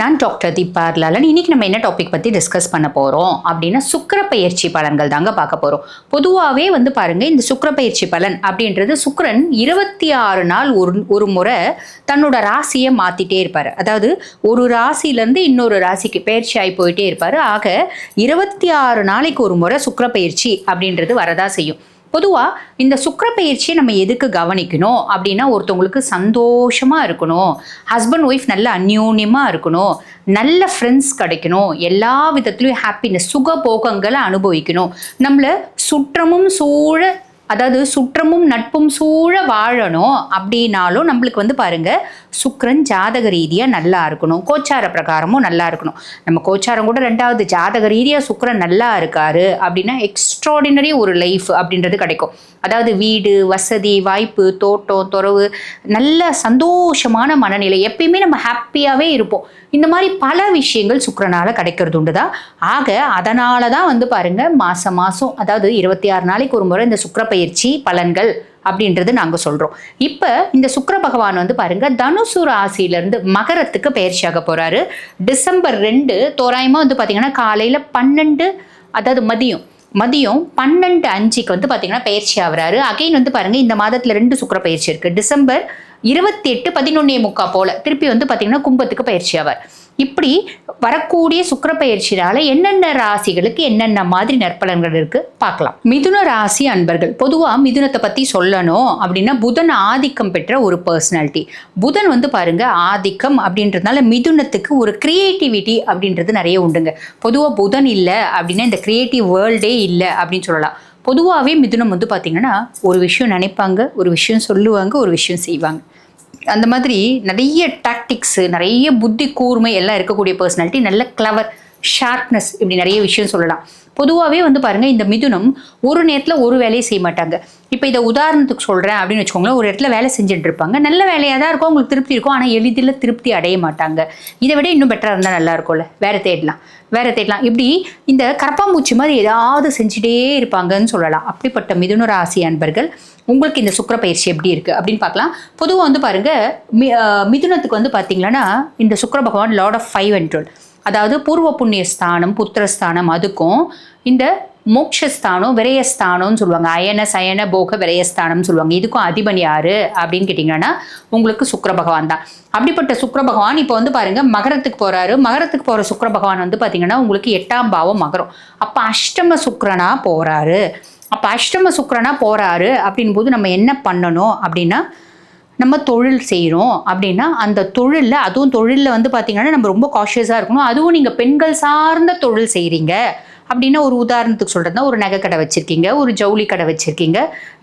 நான் டாக்டர் தீபா லாலன் இன்னைக்கு நம்ம என்ன டாபிக் பற்றி டிஸ்கஸ் பண்ண போகிறோம் அப்படின்னா சுக்கர பயிற்சி பலன்கள் தாங்க பார்க்க போகிறோம் பொதுவாகவே வந்து பாருங்கள் இந்த சுக்கர பயிற்சி பலன் அப்படின்றது சுக்கரன் இருபத்தி ஆறு நாள் ஒரு ஒரு முறை தன்னோட ராசியை மாற்றிட்டே இருப்பார். அதாவது ஒரு ராசியிலேருந்து இன்னொரு ராசிக்கு பயிற்சி ஆகி போயிட்டே இருப்பார். ஆக இருபத்தி ஆறு நாளைக்கு ஒரு முறை சுக்கர பயிற்சி அப்படின்றது வரதா செய்யும். பொதுவாக இந்த சுக்கிர பயிற்சியை நம்ம எதுக்கு கவனிக்கணும் அப்படின்னா ஒருத்தவங்களுக்கு சந்தோஷமாக இருக்கணும். ஹஸ்பண்ட் ஒய்ஃப் நல்ல அந்யூன்யமாக இருக்கணும். நல்ல ஃப்ரெண்ட்ஸ் கிடைக்கணும். எல்லா விதத்துலையும் ஹாப்பினஸ் சுகபோகங்களை அனுபவிக்கணும். நம்மளை சுற்றமும் சூழ அதாவது சுற்றமும் நட்பும் சூழ வாழணும் அப்படின்னாலும் நம்மளுக்கு வந்து பாருங்க சுக்கரன் ஜாதக ரீதியாக நல்லா இருக்கணும். கோச்சார பிரகாரமும் நல்லா இருக்கணும். நம்ம கோச்சாரம் கூட ரெண்டாவது ஜாதக ரீதியாக சுக்கரன் நல்லா இருக்காரு அப்படின்னா எக்ஸ்ட்ராடினரி ஒரு லைஃப் அப்படின்றது கிடைக்கும். அதாவது வீடு வசதி வாய்ப்பு தோட்டம் துறவு நல்ல சந்தோஷமான மனநிலை எப்பயுமே நம்ம ஹாப்பியாகவே இருப்போம். இந்த மாதிரி பல விஷயங்கள் சுக்கரனால் கிடைக்கிறது உண்டு தான் ஆக அதனால தான் வந்து பாருங்க மாசம் மாதம் அதாவது இருபத்தி ஆறு நாளைக்கு ஒரு முறை இந்த சுக்கிர பயிற்சி பலன்கள் அப்படின்றது நாங்கள் சொல்கிறோம் இப்போ இந்த சுக்கர பகவான் வந்து பாருங்க தனுசு ராசியிலேருந்து மகரத்துக்கு பயிற்சியாக போகிறாரு டிசம்பர் ரெண்டு தோராயமாக வந்து பார்த்தீங்கன்னா காலையில் பன்னெண்டு அதாவது மதியம் மதியம் பன்னெண்டு அஞ்சுக்கு வந்து பார்த்தீங்கன்னா பயிற்சி ஆகிறாரு. அகைன் வந்து பாருங்க இந்த மாதத்தில் ரெண்டு சுக்கர பயிற்சி இருக்குது டிசம்பர் இருபத்தி எட்டு பதினொன்னே முக்கா போல் திருப்பி வந்து பார்த்தீங்கன்னா கும்பத்துக்கு பயிற்சி ஆவார். இப்படி வரக்கூடிய சுக்கிர பயிற்சினால என்னென்ன ராசிகளுக்கு என்னென்ன மாதிரி நற்பலன்கள் இருக்கு? பார்க்கலாம். மிதுன ராசி அன்பர்கள். பொதுவாக மிதுனத்தை பற்றி சொல்லணும் அப்படின்னா புதன் ஆதிக்கம் பெற்ற ஒரு பர்சனாலிட்டி புதன் வந்து பாருங்க ஆதிக்கம் அப்படின்றதுனால மிதுனத்துக்கு ஒரு கிரியேட்டிவிட்டி அப்படின்றது நிறைய உண்டுங்க. பொதுவாக புதன் இல்லை அப்படின்னா இந்த கிரியேட்டிவ் வேர்ல்டே இல்லை அப்படின்னு சொல்லலாம். பொதுவாகவே மிதுனம் வந்து பார்த்திங்கன்னா ஒரு விஷயம் நினைப்பாங்க ஒரு விஷயம் சொல்லுவாங்க ஒரு விஷயம் செய்வாங்க. அந்த மாதிரி நிறைய டாக்டிக்ஸு நிறைய புத்தி கூர்மை எல்லாம் இருக்கக்கூடிய பர்சனாலிட்டி நல்ல கிளவர் ஷார்ப்னஸ் இப்படி நிறைய விஷயம் சொல்லலாம். பொதுவாகவே வந்து பாருங்கள் இந்த மிதுனம் ஒரு நேரத்தில் ஒரு வேலையை செய்ய மாட்டாங்க. இப்போ இதை உதாரணத்துக்கு சொல்கிறேன் அப்படின்னு வச்சுக்கோங்களேன். ஒரு இடத்துல வேலை செஞ்சுட்டு இருப்பாங்க. நல்ல வேலையாக தான் இருக்கும். அவங்களுக்கு திருப்தி இருக்கும். ஆனால் எளிதில் திருப்தி அடைய மாட்டாங்க. இதை விட இன்னும் பெட்டராக இருந்தால் நல்லா இருக்கும்ல. வேற தேடலாம். வேற தேடலாம். இப்படி இந்த கரப்பாம்பூச்சி மாதிரி ஏதாவது செஞ்சுட்டே இருப்பாங்கன்னு சொல்லலாம். அப்படிப்பட்ட மிதுன ராசி அன்பர்கள் உங்களுக்கு இந்த சுக்கிர பயிற்சி எப்படி இருக்குது அப்படின்னு பார்க்கலாம். பொதுவாக வந்து பாருங்கள் மி மிதுனத்துக்கு வந்து பார்த்தீங்கன்னா இந்த சுக்கிர பகவான் lord of five and twelve அதாவது பூர்வ புண்ணிய ஸ்தானம் புத்திரஸ்தானம் அதுக்கும் இந்த மோக்ஷஸ்தானம் விரயஸ்தானம்னு சொல்லுவாங்க. அயன சயன போக விரயஸ்தானம்னு சொல்லுவாங்க. இதுக்கும் அதிபன் யாரு? அப்படின்னு கேட்டிங்கன்னா உங்களுக்கு சுக்கர பகவான் தான். அப்படிப்பட்ட சுக்கர பகவான் இப்போ வந்து பாருங்க மகரத்துக்கு போறாரு. மகரத்துக்கு போற சுக்கர பகவான் வந்து பார்த்தீங்கன்னா உங்களுக்கு எட்டாம் பாவம் மகரம். அப்போ அஷ்டம சுக்கரனா போறாரு. அப்போ அஷ்டம சுக்கரனா போறாரு அப்படின் போது நம்ம என்ன பண்ணணும் அப்படின்னா நம்ம தொழில் செய்கிறோம் அப்படின்னா அந்த தொழிலில் அதுவும் தொழிலில் வந்து பார்த்திங்கன்னா நம்ம ரொம்ப காஷியஸாக இருக்கணும். அதுவும் நீங்கள் பெண்கள் சார்ந்த தொழில் செய்கிறீங்க அப்படின்னா ஒரு உதாரணத்துக்கு சொல்கிறதுனா ஒரு நகை கடை வச்சுருக்கீங்க ஒரு ஜவுளி கடை வச்சுருக்கீங்க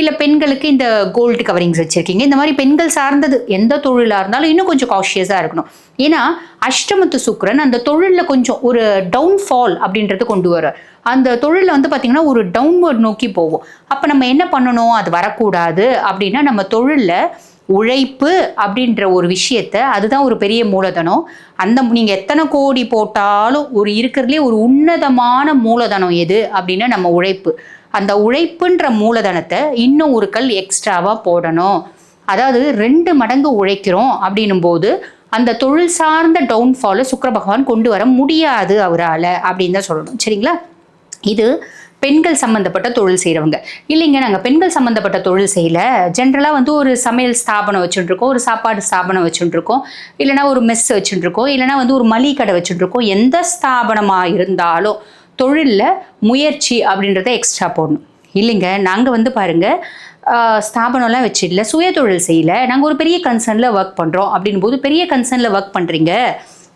இல்லை பெண்களுக்கு இந்த கோல்டு கவரிங்ஸ் வச்சுருக்கீங்க இந்த மாதிரி பெண்கள் சார்ந்தது எந்த தொழிலாக இருந்தாலும் இன்னும் கொஞ்சம் காஷியஸாக இருக்கணும். ஏன்னா அஷ்டமத்து சுக்கரன் அந்த தொழிலில் கொஞ்சம் ஒரு டவுன்ஃபால் அப்படின்றது கொண்டு வர அந்த தொழிலில் வந்து பார்த்திங்கன்னா ஒரு டவுன்வர்ட் நோக்கி போவோம் அப்போ நம்ம என்ன பண்ணணும்? அது வரக்கூடாது அப்படின்னா நம்ம தொழிலில் உழைப்பு அப்படின்ற ஒரு விஷயத்த அதுதான் ஒரு பெரிய மூலதனம். அந்த நீங்கள் எத்தனை கோடி போட்டாலும் ஒரு இருக்கிறதுலே ஒரு உன்னதமான மூலதனம் எது அப்படின்னா நம்ம உழைப்பு. அந்த உழைப்புன்ற மூலதனத்தை இன்னும் ஒரு கல் எக்ஸ்ட்ராவாக போடணும். அதாவது ரெண்டு மடங்கு உழைக்கிறோம் அப்படின்னும் போது அந்த தொழில் சார்ந்த டவுன்ஃபாலை சுக்கர பகவான் கொண்டு வர முடியாது அவரால் அப்படின்னு தான் சொல்லணும். சரிங்களா? இது பெண்கள் சம்மந்தப்பட்ட தொழில் செய்கிறவங்க இல்லைங்க நாங்கள் பெண்கள் சம்மந்தப்பட்ட தொழில் செய்யல. ஜென்ரலாக வந்து ஒரு சமையல் ஸ்தாபனம் வச்சுட்டுருக்கோம் ஒரு சாப்பாடு ஸ்தாபனம் வச்சுட்டுருக்கோம் இல்லைனா ஒரு மெஸ் வச்சுட்டுருக்கோம் இல்லைனா வந்து ஒரு மளிகை கடை வச்சுட்டுருக்கோம் எந்த ஸ்தாபனமாக இருந்தாலும் தொழிலில் முயற்சி அப்படின்றத எக்ஸ்ட்ரா போடணும். இல்லைங்க நாங்கள் வந்து பாருங்கள் ஸ்தாபனம்லாம் வச்சிடல சுய தொழில் செய்யலை. நாங்கள் ஒரு பெரிய கன்சர்னில் ஒர்க் பண்ணுறோம் அப்படின் போது பெரிய கன்சர்னில் ஒர்க் பண்ணுறீங்க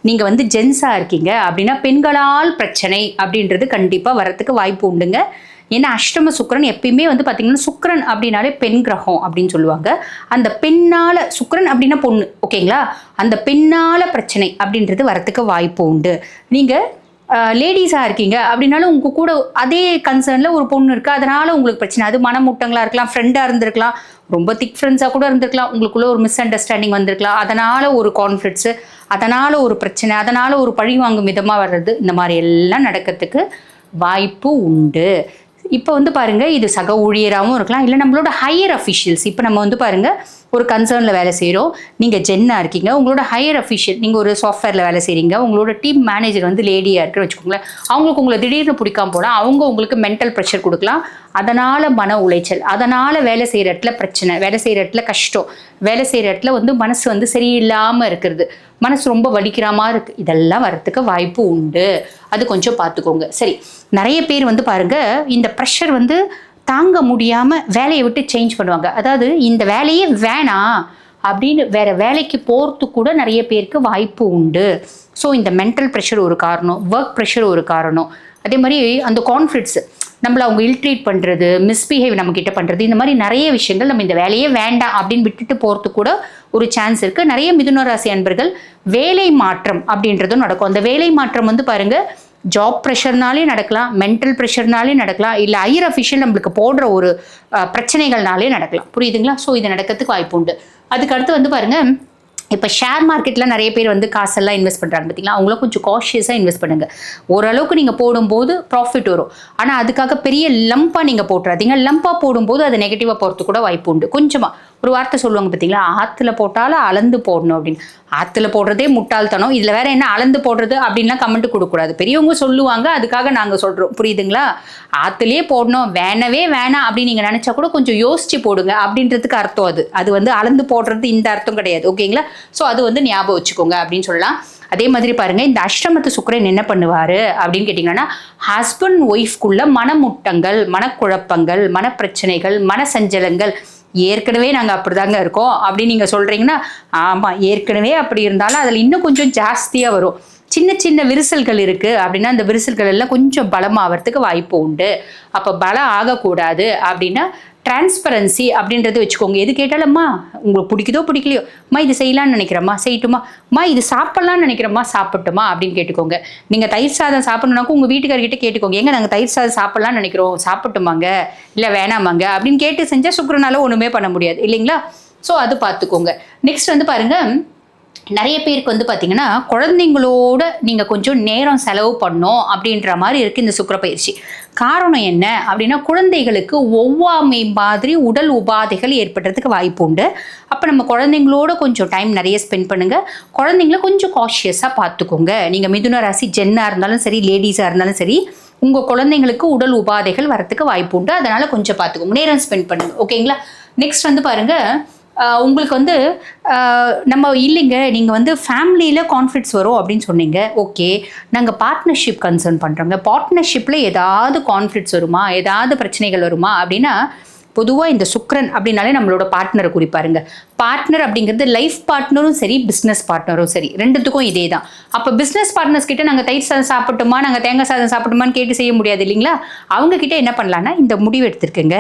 நீங்கள் வந்து ஜென்ஸாக இருக்கீங்க அப்படின்னா பெண்களால் பிரச்சனை அப்படின்றது கண்டிப்பாக வரத்துக்கு வாய்ப்பு உண்டுங்க. ஏன்னா அஷ்டம சுக்கரன் எப்பயுமே வந்து பார்த்தீங்கன்னா சுக்கரன் அப்படின்னாலே பெண் கிரகம் அப்படின்னு சொல்லுவாங்க. அந்த பெண்ணால் சுக்கரன் அப்படின்னா பொண்ணு ஓகேங்களா? அந்த பெண்ணால் பிரச்சனை அப்படின்றது வரத்துக்கு வாய்ப்பு உண்டு. நீங்கள் லேடிஸாக இருக்கீங்க. அப்படின்னாலும் உங்கள் கூட அதே கன்சர்னில் ஒரு பொண்ணு இருக்குது அதனால் உங்களுக்கு பிரச்சனை. அது மனமூட்டங்களாக இருக்கலாம் ஃப்ரெண்டாக இருந்திருக்கலாம் ரொம்ப திக் ஃப்ரெண்ட்ஸாக கூட இருந்திருக்கலாம் உங்களுக்குள்ளே ஒரு மிஸ் அண்டர்ஸ்டாண்டிங் வந்திருக்கலாம். அதனால் ஒரு கான்ஃப்ளிக்ட்ஸு அதனால் ஒரு பிரச்சனை அதனால் ஒரு பழி வாங்கும் விதமாக வர்றது. இந்த மாதிரி எல்லாம் நடக்கிறதுக்கு வாய்ப்பு உண்டு. இப்போ வந்து பாருங்கள் இது சக ஊழியராகவும் இருக்கலாம் இல்லை நம்மளோட ஹையர் அஃபிஷியல்ஸ் இப்போ நம்ம வந்து பாருங்கள் ஒரு கன்சர்னில் வேலை செய்கிறோம் நீங்கள் ஜென்னாக இருக்கீங்க. உங்களோட ஹையர் அஃபிஷியல் நீங்கள் ஒரு சாஃப்ட்வேரில் வேலை செய்கிறீங்க உங்களோட டீம் மேனேஜர் வந்து லேடியாக இருக்குன்னு வச்சுக்கோங்களேன். அவங்களுக்கு உங்களை திடீர்னு பிடிக்காம போனால் அவங்க உங்களுக்கு மென்டல் ப்ரெஷர் கொடுக்கலாம். அதனால் மன உளைச்சல் அதனால் வேலை செய்கிற இடத்துல பிரச்சனை வேலை செய்கிற இடத்துல கஷ்டம் வேலை செய்கிற இடத்துல வந்து மனசு வந்து சரியில்லாமல் இருக்கிறது. மனசு ரொம்ப வலிக்கிற மாதிரி இருக்குது இதெல்லாம் வரத்துக்கு வாய்ப்பு உண்டு. அது கொஞ்சம் பார்த்துக்கோங்க. சரி நிறைய பேர் வந்து பாருங்க இந்த ப்ரெஷர் வந்து தாங்க முடியாமல் வேலையை விட்டு சேஞ்ச் பண்ணுவாங்க. அதாவது இந்த வேலையே வேணாம் அப்படின்னு வேற வேலைக்கு போகிறதுக்கு கூட நிறைய பேருக்கு வாய்ப்பு உண்டு. ஸோ இந்த மென்டல் ப்ரெஷர் ஒரு காரணம் ஒர்க் ப்ரெஷர் ஒரு காரணம். அதே மாதிரி அந்த கான்ஃபிடன்ஸ் நம்மளை அவங்க இல்ட்ரீட் பண்ணுறது மிஸ்பிஹேவ் நம்ம கிட்ட பண்ணுறது இந்த மாதிரி நிறைய விஷயங்கள் நம்ம இந்த வேலையே வேண்டாம் அப்படின்னு விட்டுட்டு போகிறதுக்கு கூட ஒரு சான்ஸ் இருக்குது நிறைய மிதுன ராசி அன்பர்கள் வேலை மாற்றம் அப்படின்றதும் நடக்கும். அந்த வேலை மாற்றம் வந்து பாருங்கள் ஜாப் ப்ரெஷர்னாலே நடக்கலாம் மென்டல் ப்ரெஷர்னாலே நடக்கலாம் இல்லை ஹையர் அஃபிஷியல் நம்மளுக்கு போடுற ஒரு பிரச்சனைகள்னாலே நடக்கலாம். புரியுதுங்களா? ஸோ இது நடக்கிறதுக்கு வாய்ப்பு உண்டு அதுக்கு அடுத்து வந்து பாருங்கள் இப்போ ஷேர் மார்க்கெட்டில் நிறைய பேர் வந்து காசெல்லாம் இன்வெஸ்ட் பண்ணுறாங்க பார்த்தீங்களா? அவங்களும் கொஞ்சம் காஷியஸாக இன்வெஸ்ட் பண்ணுங்கள் ஓரளவுக்கு நீங்கள் போடும்போது ப்ராஃபிட் வரும். ஆனால் அதுக்காக பெரிய லம்பாக நீங்கள் போட்டுறாதீங்க. லம்பாக போடும்போது அது நெகட்டிவாக போகிறதுக்கு கூட வாய்ப்பு உண்டு. கொஞ்சமாக ஒரு வார்த்தை சொல்லுவாங்க பார்த்தீங்களா? ஆற்றுல போட்டாலும் அளந்து போடணும் அப்படின்னு. ஆற்றுல போடுறதே முட்டாள்தனம். இதில் வேற என்ன அளந்து போடுறது அப்படின்லாம் கமெண்ட் கொடுக்கக்கூடாது. பெரியவங்க சொல்லுவாங்க அதுக்காக நாங்கள் சொல்கிறோம் புரியுதுங்களா? ஆற்றுலேயே போடணும். வேணவே வேணாம் அப்படின்னு நீங்கள் நினச்சா கூட கொஞ்சம் யோசிச்சு போடுங்க அப்படின்றதுக்கு அர்த்தம் அது. அது வந்து அளந்து போடுறது இந்த அர்த்தம் கிடையாது. ஓகேங்களா? ஸோ அது வந்து ஞாபகம் வச்சுக்கோங்க அப்படின்னு சொல்லலாம். அதே மாதிரி பாருங்க இந்த அஷ்டமத்து சுக்கரன் என்ன பண்ணுவார் அப்படின்னு கேட்டிங்கன்னா ஹஸ்பண்ட் ஒய்ஃப்குள்ள மனமுட்டங்கள் மனக்குழப்பங்கள் மனப்பிரச்சனைகள் மனசஞ்சலங்கள் ஏற்கனவே நாங்கள் அப்படிதாங்க இருக்கோம் அப்படின்னு நீங்கள் சொல்கிறீங்கன்னா ஆமாம் ஏற்கனவே அப்படி இருந்தாலும் அதில் இன்னும் கொஞ்சம் ஜாஸ்தியாக வரும். சின்ன சின்ன விரிசல்கள் இருக்குது அப்படின்னா அந்த விரிசல்கள் எல்லாம் கொஞ்சம் பலமாகறதுக்கு வாய்ப்பு உண்டு. அப்போ பலம் ஆகக்கூடாது அப்படின்னா டிரான்ஸ்பரன்சி அப்படின்றது வச்சுக்கோங்க. எது கேட்டாலும்மா உங்களுக்கு பிடிக்குதோ பிடிக்கலையோ அம்மா இது செய்யலாம்னு நினைக்கிறேம்மா செய்யட்டுமா? அம்மா இது சாப்பிட்லான்னு நினைக்கிறேம்மா சாப்பிட்டுமா அப்படின்னு கேட்டுக்கோங்க. நீங்கள் தயிர் சாதம் சாப்பிடணுனாக்கும் உங்கள் வீட்டுக்காரர்கிட்ட கேட்டுக்கோங்க. எங்க நாங்கள் தயிர் சாதம் சாப்பிட்லான்னு நினைக்கிறோம். சாப்பிட்டுமாங்க? இல்லை வேணாமாங்க? அப்படின்னு கேட்டு செஞ்சால் சுக்கரனால ஒன்றுமே பண்ண முடியாது. இல்லைங்களா? ஸோ அது பார்த்துக்கோங்க. நெக்ஸ்ட் வந்து பாருங்கள் நிறைய பேருக்கு வந்து பார்த்தீங்கன்னா குழந்தைங்களோட நீங்கள் கொஞ்சம் நேரம் செலவு பண்ணோம் அப்படின்ற மாதிரி இருக்குது இந்த சுக்கர பயிற்சி. காரணம் என்ன அப்படின்னா குழந்தைகளுக்கு ஒவ்வாமை மாதிரி உடல் உபாதைகள் ஏற்படுறதுக்கு வாய்ப்பு உண்டு. அப்போ நம்ம குழந்தைங்களோட கொஞ்சம் டைம் நிறைய ஸ்பெண்ட் பண்ணுங்கள் குழந்தைங்கள கொஞ்சம் காஷியஸாக பார்த்துக்கோங்க நீங்கள் மிதுன ராசி ஜென்னாக இருந்தாலும் சரி லேடிஸாக இருந்தாலும் சரி உங்கள் குழந்தைங்களுக்கு உடல் உபாதைகள் வரத்துக்கு வாய்ப்பு உண்டு. அதனால் கொஞ்சம் பார்த்துக்கோங்க நேரம் ஸ்பெண்ட் பண்ணுங்கள் ஓகேங்களா நெக்ஸ்ட் வந்து பாருங்கள் உங்களுக்கு வந்து நம்ம இல்லைங்க நீங்கள் வந்து ஃபேமிலியில் கான்ஃப்ளிக்ஸ் வரும் அப்படின்னு சொன்னீங்க. ஓகே நாங்கள் பார்ட்னர்ஷிப் கன்சர்ன் பண்ணுறோங்க பார்ட்னர்ஷிப்பில் ஏதாவது கான்ஃப்ளிக்ஸ் வருமா? ஏதாவது பிரச்சனைகள் வருமா? அப்படின்னா பொதுவாக இந்த சுக்ரன் அப்படின்னாலே நம்மளோட பார்ட்னரை குறிப்பாருங்க. பார்ட்னர் அப்படிங்கிறது லைஃப் பார்ட்னரும் சரி பிஸ்னஸ் பார்ட்னரும் சரி. ரெண்டுத்துக்கும் இதே தான் அப்போ பிஸ்னஸ் பார்ட்னர்ஸ் கிட்ட நாங்கள் தயிர் சாதம் சாப்பிட்டுமா நாங்கள் தேங்காய் சாதம் சாப்பிட்டுமான்னு கேட்டு செய்ய முடியாது இல்லைங்களா? அவங்க கிட்ட என்ன பண்ணலான்னா இந்த முடிவு எடுத்திருக்குங்க.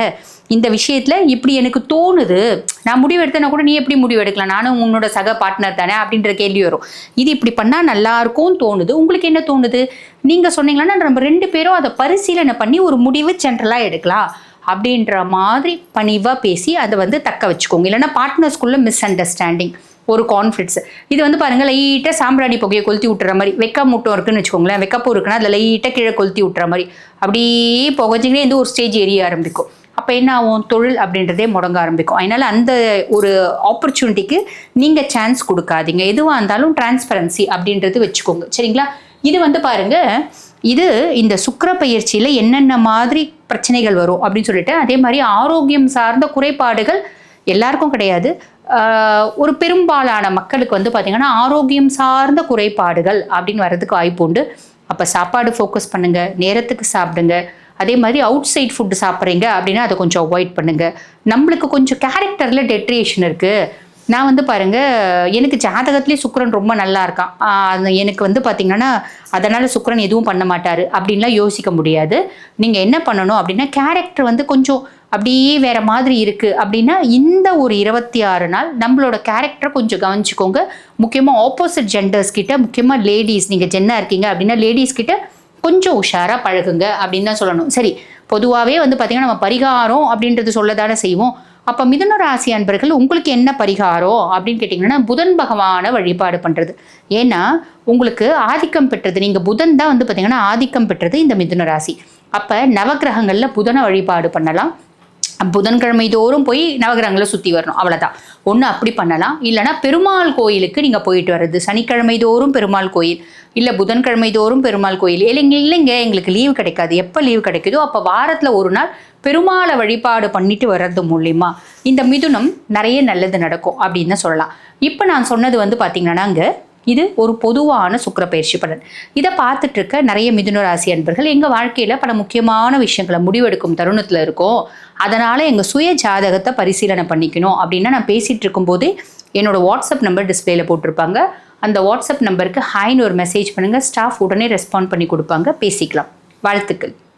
இந்த விஷயத்தில் இப்படி எனக்கு தோணுது. நான் முடிவு எடுத்தேன்னா கூட நீ எப்படி முடிவு எடுக்கலாம்? நானும் உன்னோட சக பார்ட்னர் தானே அப்படின்ற கேள்வி வரும். இது இப்படி பண்ணால் நல்லாயிருக்கும் தோணுது. உங்களுக்கு என்ன தோணுது? நீங்கள் சொன்னீங்கன்னா நம்ம ரெண்டு பேரும் அதை பரிசீலனை பண்ணி ஒரு முடிவு சென்ட்ரலாக எடுக்கலாம். அப்படின்ற மாதிரி பணிவாக பேசி அதை வந்து தக்க வச்சுக்கோங்க. இல்லைன்னா பார்ட்னர்ஸ்குள்ளே மிஸ் அண்டர்ஸ்டாண்டிங் ஒரு கான்ஃப்ளிக்ஸ் இது வந்து பாருங்கள் லைட்டாக சாம்பிராணி புகையை கொளுத்தி விட்டுற மாதிரி வெக்க மூட்டம் இருக்குன்னு வச்சுக்கோங்களேன் வெக்கப்பூ இருக்குன்னா அதில் லைட்டாக கீழே கொளுத்தி விட்டுற மாதிரி. அப்படியே புகஞ்சிங்களே இந்த ஒரு ஸ்டேஜ் எரிய ஆரம்பிக்கும். அப்போ என்ன ஆகும்? தொழில் அப்படின்றதே முடங்க ஆரம்பிக்கும். அதனால் அந்த ஒரு ஆப்பர்ச்சுனிட்டிக்கு நீங்கள் சான்ஸ் கொடுக்காதீங்க. எதுவாக இருந்தாலும் டிரான்ஸ்பரன்சி அப்படின்றது வச்சுக்கோங்க. சரிங்களா? இது வந்து பாருங்க இது இந்த சுக்கிர பயிற்சியில் என்னென்ன மாதிரி பிரச்சனைகள் வரும் அப்படின்னு சொல்லிட்டு அதே மாதிரி ஆரோக்கியம் சார்ந்த குறைபாடுகள் எல்லாருக்கும் கிடையாது. ஒரு பெரும்பாலான மக்களுக்கு வந்து பார்த்திங்கன்னா ஆரோக்கியம் சார்ந்த குறைபாடுகள் அப்படின்னு வர்றதுக்கு வாய்ப்பு உண்டு. அப்போ சாப்பாடு ஃபோக்கஸ் பண்ணுங்கள் நேரத்துக்கு சாப்பிடுங்க. அதே மாதிரி அவுட் சைட் ஃபுட்டு சாப்பிட்றீங்க அப்படின்னா அதை கொஞ்சம் அவாய்ட் பண்ணுங்கள் நம்மளுக்கு கொஞ்சம் கேரக்டரில் டெட்ரியேஷன் இருக்குது நான் வந்து பாருங்க எனக்கு ஜாதகத்திலே சுக்கரன் ரொம்ப நல்லா இருக்கான். எனக்கு வந்து பார்த்தீங்கன்னா அதனால சுக்கரன் எதுவும் பண்ண மாட்டார் அப்படின்லாம் யோசிக்க முடியாது. நீங்கள் என்ன பண்ணணும் அப்படின்னா கேரக்டர் வந்து கொஞ்சம் அப்படியே வேற மாதிரி இருக்கு அப்படின்னா இந்த ஒரு இருபத்தி ஆறு நாள் நம்மளோட கேரக்டரை கொஞ்சம் கவனிச்சுக்கோங்க. முக்கியமாக ஆப்போசிட் ஜெண்டர்ஸ் கிட்ட முக்கியமாக லேடிஸ் நீங்கள் ஜென்னா இருக்கீங்க அப்படின்னா லேடிஸ் கிட்ட கொஞ்சம் உஷாராக பழகுங்க அப்படின்னு தான் சொல்லணும். சரி பொதுவாகவே வந்து பார்த்தீங்கன்னா நம்ம பரிகாரம் அப்படின்றது சொல்லதானே செய்வோம். அப்போ மிதுன ராசி அன்பர்கள் உங்களுக்கு என்ன பரிகாரம் அப்படின்னு கேட்டிங்கன்னா புதன் பகவானை வழிபாடு பண்ணுறது ஏன்னா உங்களுக்கு ஆதிக்கம் பெற்றது நீங்கள் புதன் தான் வந்து பார்த்தீங்கன்னா ஆதிக்கம் பெற்றது இந்த மிதுன ராசி. அப்போ நவக்கிரகங்களில் புதனை வழிபாடு பண்ணலாம். புதன்கிழமை தோறும் போய் நவகிரகங்களை சுற்றி வரணும். அவ்வளோதான் ஒன்று அப்படி பண்ணலாம். இல்லைனா பெருமாள் கோயிலுக்கு நீங்கள் போயிட்டு வர்றது. சனிக்கிழமை தோறும் பெருமாள் கோயில். இல்லை புதன்கிழமை தோறும் பெருமாள் கோயில். இல்லைங்க இல்லைங்க எங்களுக்கு லீவு கிடைக்காது. எப்போ லீவு கிடைக்குதோ அப்போ வாரத்தில் ஒரு நாள் பெருமாளை வழிபாடு பண்ணிட்டு வர்றது மூலியமா இந்த மிதுனம் நிறைய நல்லது நடக்கும் அப்படின்னு தான் சொல்லலாம். இப்போ நான் சொன்னது வந்து பார்த்தீங்கன்னா அங்கே இது ஒரு பொதுவான சுக்கர பயிற்சி பலன். இதை பார்த்துட்டு இருக்க நிறைய மிதுன ராசி அன்பர்கள் எங்கள் வாழ்க்கையில் பல முக்கியமான விஷயங்களை முடிவெடுக்கும் தருணத்தில் இருக்கோம். அதனால் எங்கள் சுய ஜாதகத்தை பரிசீலனை பண்ணிக்கணும் அப்படின்னா நான் பேசிகிட்டு இருக்கும்போதே என்னோட வாட்ஸ்அப் நம்பர் டிஸ்பிளேல போட்டிருப்பாங்க. அந்த வாட்ஸ்அப் நம்பருக்கு ஹாய்னு ஒரு மெசேஜ் பண்ணுங்கள் ஸ்டாஃப் உடனே ரெஸ்பாண்ட் பண்ணி கொடுப்பாங்க. பேசிக்கலாம். வாழ்த்துக்கள்.